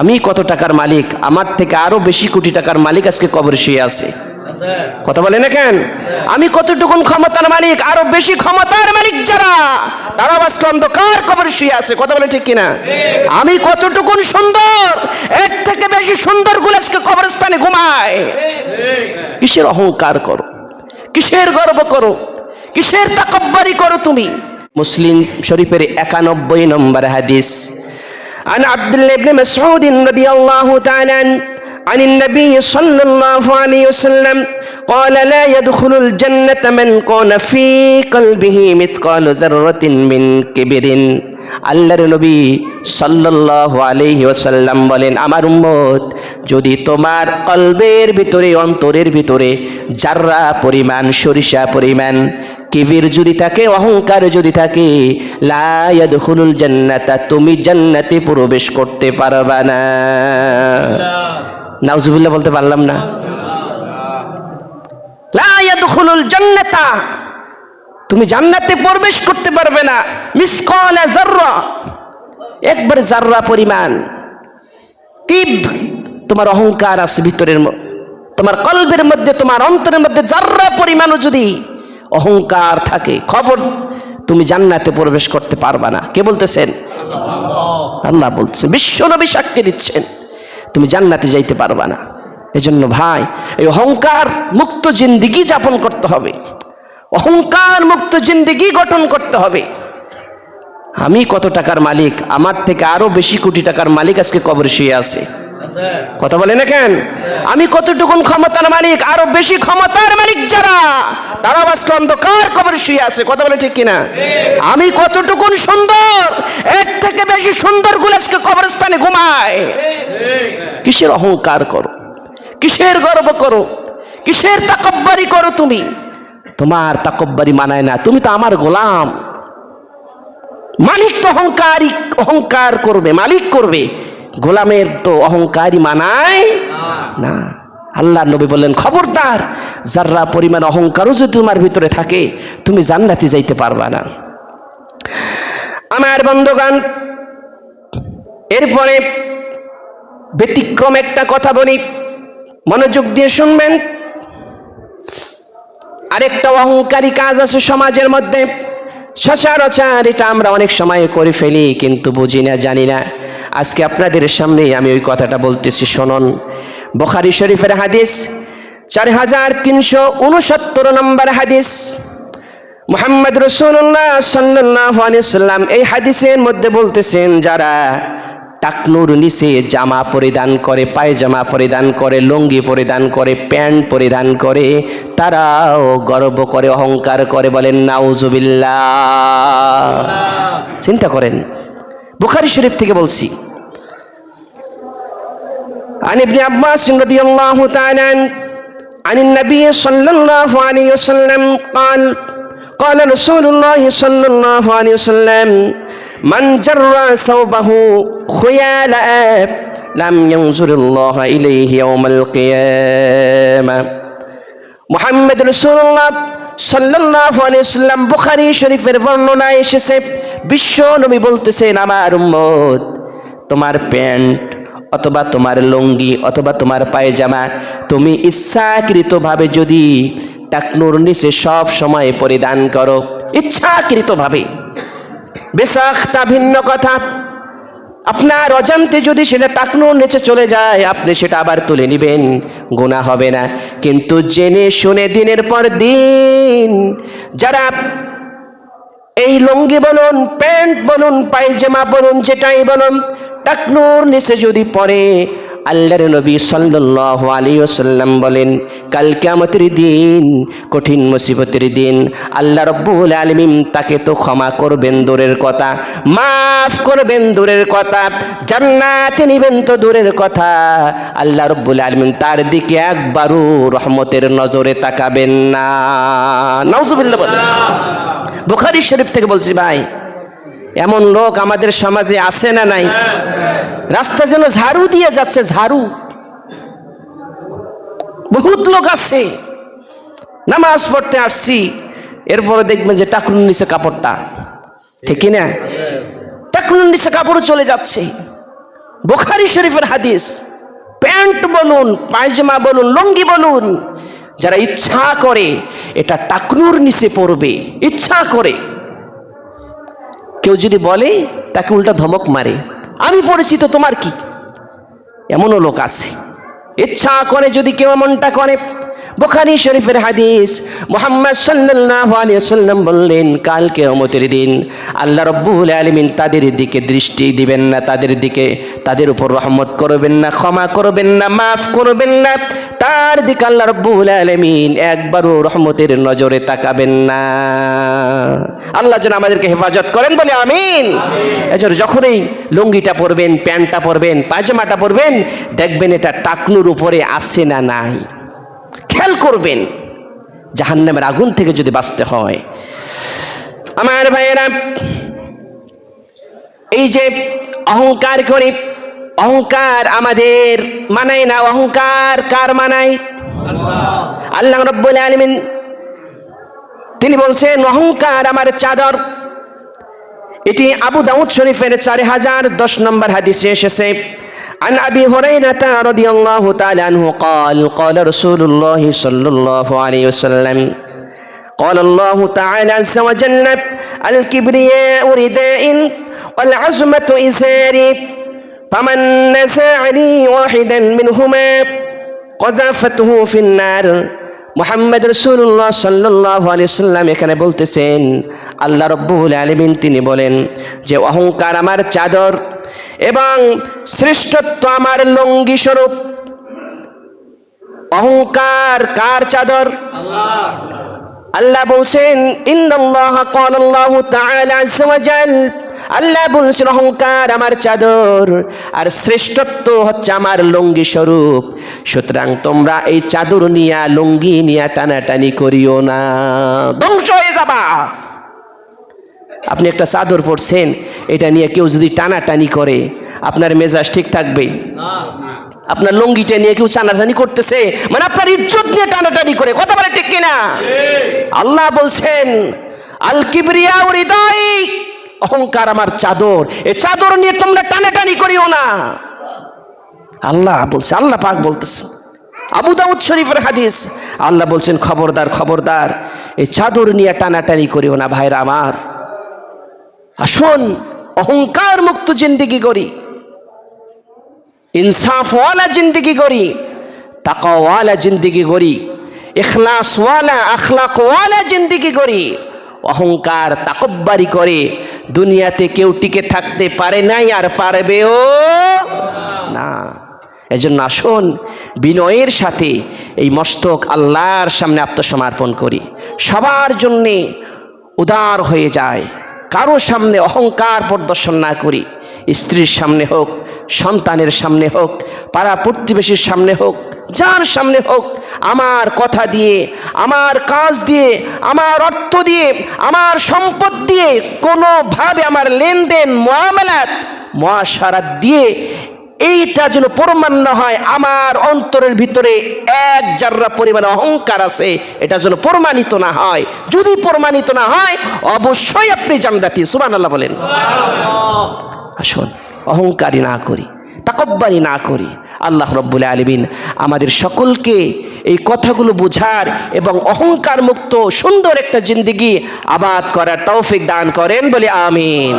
আমি কত টাকার মালিক? আমার থেকে আরও বেশি কোটি টাকার মালিক আজকে কবরে শুয়ে আছে। কথা বলে না কেন? আমি কতটুকুন ক্ষমতার মালিক, আরও বেশি ক্ষমতার মালিক যারা তারা আজকে অন্ধকার কবরে শুয়ে আছে। কথা বলে ঠিক কিনা? আমি কতটুকুন সুন্দর, এর থেকে বেশি সুন্দরগুলো আজকে কবরস্থানে ঘুমায়। কিসের অহংকার করো? কিসের গর্ব করো? কিসের তাকব্বারি করো তুমি? মুসলিম শরীফের একানব্বই নম্বর হাদিস। عن عبد الله بن مسعود رضي الله تعالى عنه عن النبي صلى الله عليه وسلم قال لا يدخل الجنة من كان في قلبه مثقال ذرة من كبر আল্লাহর নবী সাল্লাল্লাহু আলাইহি ওয়াসাল্লাম বলেন আমার উম্মত যদি তোমার কলবের ভিতরে অন্তরের ভিতরে জাররা পরিমাণ সরিষা পরিমাণ কিবির যদি থাকে অহংকার যদি থাকে লা ইয়াদখুলুল জান্নাতা তুমি জান্নাতে প্রবেশ করতে পারবা না। নাউজুবিল্লাহ বলতে পারলাম না। লা ইয়াদখুলুল জান্নাতা তুমি জান্নাতে প্রবেশ করতে পারবে না। মিসকাল জাররা একবার জাররা পরিমাণ কি তোমার অহংকার আছে ভিতরের তোমার কলবের মধ্যে তোমার অন্তরের মধ্যে জাররা পরিমাণও যদি অহংকার থাকে। খবর তুমি জান্নাতে প্রবেশ করতে পারবা না। কে বলতেছেন? আল্লাহ বলছে, বিশ্ব নবী সাক্ষী দিচ্ছেন, তুমি জান্নাতে যাইতে পারবা না। এজন্য ভাই, এই অহংকার মুক্ত জিন্দিগি যাপন করতে হবে। অহংকার মুক্ত জিন্দিগি গঠন করতে হবে। আমি কত টাকার মালিক? আমার থেকে আরও বেশি কোটি টাকার মালিক আজকে কবর শুয়ে আছে। কথা বলে না কেন? আমি কতটুকুন ক্ষমতার মালিক? আরও বেশি ক্ষমতার মালিক যারা? তারা আজকে অন্ধকার কবর শুয়ে আছে। কথা বলে ঠিক কিনা? আমি কতটুকুন সুন্দর, এর থেকে বেশি সুন্দরগুলো আজকে কবরস্থানে ঘুমায়। কিসের অহংকার করো? কিসের গর্ব করো? কিসের তাকব্বারি করো তুমি? তোমার তাকব্বারি মানায় না। তুমি তো আমার গোলাম। মালিক তো অহংকারী, অহংকার করবে, মালিক করবে। গোলামের তো অহংকারী মানায় না। আল্লাহ নবী বললেন, খবরদার, যার্রা পরিমাণ অহংকারও যদি তোমার ভিতরে থাকে, তুমি জান্নাতে যাইতে পারবা না। আমার বন্ধুগান এরপরে ব্যতিক্রম একটা কথা বলি। মনোযোগ দিয়ে শুনবেন। আরেকটা অহংকারী কাজ আছে সমাজের মধ্যে। সচরাচর এটা আমরা অনেক সময় করে ফেলি, কিন্তু বুঝি না, জানি না। আজকে আপনাদের সামনে আমি ওই কথাটা বলতেছি, শোনন। বখারি শরীফের হাদিস, চার হাজার তিনশো উনসত্তর নম্বর হাদিস। মোহাম্মদ রসুল্লাহ সাল্লাহ সাল্লাম এই হাদিসের মধ্যে বলতেছেন, যারা টাকনুর নিচে জামা পরিধান করে, পায়জামা পরিধান করে, লুঙ্গি পরিধান করে, প্যান্ট পরিধান করে, তারাও গর্ব করে, অহংকার করে, বলেন, নাউজুবিল্লাহ। চিন্তা করেন, বুখারি শরীফ থেকে বলছি عن ابن عباس رضي الله تعالى عنه عن النبي صلى الله عليه وسلم قال قال رسول الله صلى الله عليه وسلم من جر ثوبه خيالا لم ينظر الله إليه يوم القيامة মোহাম্মদ রসুল্লাহ সাল্লাহ আলাইসাল্লাম বুখারি শরীফের বর্ণনায় এসেছে বিশ্ব নবী বলতেছেন আমার উম্মত তোমার প্যান্ট অথবা তোমার লুঙ্গি অথবা তোমার পায়জামা, তুমি ইচ্ছাকৃতভাবে যদি টাকনুর নিচে সব সময় পরিধান করো, ইচ্ছাকৃতভাবে। বেসাখতা ভিন্ন কথা। আপনার অজান্তে যদি সেটা টাকনুর নিচে চলে যায়, আপনি সেটা আবার তুলে নেবেন গুণা হবে না। কিন্তু জেনে শুনে দিনের পর দিন, যারা এই লুঙ্গি বলুন, প্যান্ট বলুন, পায়জামা বলুন, যেটাই বলুন টাকনুর নিচে যদি পরে আল্লাহর নবী সাল্লাল্লাহু আলাইহি ওয়াসাল্লাম বলেন, কাল কিয়ামতের দিন, কঠিন মুসিবতের দিন, আল্লাহ রব্বুল আলামিন তাকে তো ক্ষমা করবেন দূরের কথা, মাফ করবেন দূরের কথা, জান্নাতে নিবেন তো দূরের কথা, আল্লাহ রব্বুল আলামিন তার দিকে একবারও রহমতের নজরে তাকাবেন না। নাউজুবিল্লাহ বলেন। বুখারি শরীফ থেকে বলছি ভাই এমন লোক আমাদের সমাজে আছে না নাই? রাস্তা যেন ঝাড়ু দিয়ে যাচ্ছে, ঝাড়ু। বহুত লোক আছে। নামাজ পড়তে আসছি, এরপরে দেখবেন যে টাকুন নিচে কাপড়টা। ঠিক কি না টাকুন নিচে কাপড় চলে যাচ্ছে। বোখারি শরীফের হাদিস, প্যান্ট বলুন, পায়জামা বলুন, লুঙ্গি বলুন, যারা ইচ্ছা করে, এটা টাকনুর নিচে পড়বে, ইচ্ছা করে। কেউ যদি বলে, তাকে উল্টা ধমক মারে। আমি পড়েছি তো তোমার কি? এমনও লোক আছে। ইচ্ছা করে যদি কেউ এমনটা করে, বুখারী শরীফের হাদিস, মোহাম্মদ সাল্লাল্লাহু আলাইহি সাল্লাম বললেন, কাল কিয়ামতের দিন আল্লাহ রব্বুল আলামিন তাদের দিকে দৃষ্টি দিবেন না, তাদের দিকে তাদের উপর রহমত করবেন না, ক্ষমা করবেন না, মাফ করবেন না। তার দিকে আল্লাহ রব্বুল আলামিন একবারও রহমতের নজরে তাকাবেন না। আল্লাহ যেন আমাদেরকে হেফাজত করেন, বলে আমিন। এজন্য যখনই লুঙ্গিটা পরবেন, প্যান্টটা পরবেন, পায়জামাটা পরবেন, দেখবেন এটা টাকনুর উপরে আছে না নাই। খেয়াল করবেন, জাহান্নামের আগুন থেকে যদি বাঁচতে হয়। আমার ভাইয়েরা, এই যে অহংকার করি অহংকার আমাদের মানায় না অহংকার কার মানায় আল্লাহ রব্বুল আলমিন তিনি বলছেন অহংকার আমার চাদর এটি আবু দাউদ শরীফের চার হাজার দশ নম্বর হাদিসে এসেছে عن أبي هريرة رضي الله تعالى عنه قال قال رسول الله صلى الله عليه وسلم قال الله تعالى عز وجل الكبرياء رداء والعزمة إزاري فمن نزعني واحدا منهما قذفته في النار মোহাম্মদ রসুল্লাহ সাল্লাহ আলিয়াল্লাম এখানে বলতেছেন আল্লাহ রব্বুল আলমিন তিনি বলেন যে অহংকার আমার চাদর এবং শ্রেষ্ঠত্ব আমার লঙ্গি স্বরূপ অহংকার কার চাদর আল্লাহ বলছেন ইন্নাল্লাহ ক্বালাল্লাহু তাআলা আযজা ওয়া জাল আল্লাহ বলছেন অহংকার আমার চাদর আর শ্রেষ্ঠত্ব হচ্ছে আমার লঙ্গি স্বরূপ। সুতরাং তোমরা এই চাদর নিয়া লঙ্গি নিয়া টানাটানি করিও না। ধ্বংস হয়ে যাবা। আপনি একটা চাদর পরছেন এটা নিয়ে কেউ যদি টানাটানি করে আপনার মেজাজ ঠিক থাকবে? আপনার লঙ্গিটা নিয়ে কেউ টানাটানি করতেছে মানে আপনার ইজ্জত নিয়ে টানাটানি করে কথা বলে ঠিক কিনা? আল্লাহ বলছেন আল কিবরিয়া হৃদয় অহংকার আমার চাদর। এই চাদর নিয়ে তোমরা টানাটানি করিও না। আল্লাহ বলছে, আল্লাহ পাক বলতেছে। আবু দাউদ শরীফের হাদিস। আল্লাহ বলছেন, খবরদার খবরদার এই চাদর নিয়ে টানাটানি করিও না ভাইরা আমার। আসুন অহংকার মুক্ত জিন্দিগি করি। ইনসাফওয়ালা জিন্দিগি করি। তাকাওয়ালা জিন্দিগি করি। ইখলাসওয়ালা, আখলাকওয়ালা জিন্দিগি করি। অহংকার তাকব্বারি করে। দুনিয়াতে কেউ টিকে থাকতে পারে নাই আর পারবেও না। এজন্য আসুন, বিনয়ের সাথে এই মস্তক আল্লাহর সামনে আত্মসমর্পণ করি। সবার জন্যে উদার হয়ে যায়। কারও সামনে অহংকার প্রদর্শন না করি। স্ত্রীর সামনে হোক, সন্তানের সামনে হোক, পাড়া প্রতিবেশীর সামনে হোক যার সামনে হোক আমার কথা দিয়ে আমার কাজ দিয়ে আমার অর্থ দিয়ে আমার সম্পদ দিয়ে কোনোভাবে আমার লেনদেন মহামেলাত মহাসারাত দিয়ে এইটা যেন প্রমাণ না হয় আমার অন্তরের ভিতরে এক জাররা পরিমাণে অহংকার আছে এটা যেন প্রমাণিত না হয়। যদি প্রমাণিত না হয় অবশ্যই আপনি জান্নাতি সুবান আল্লাহ বলেন আসুন অহংকারী না করি তাকব্বারি না করি আল্লাহ রব্বুল আলমিন আমাদের সকলকে এই কথাগুলো বোঝার এবং অহংকার মুক্ত সুন্দর একটা জিন্দিগি আবাদ করার তৌফিক দান করেন বলে আমিন।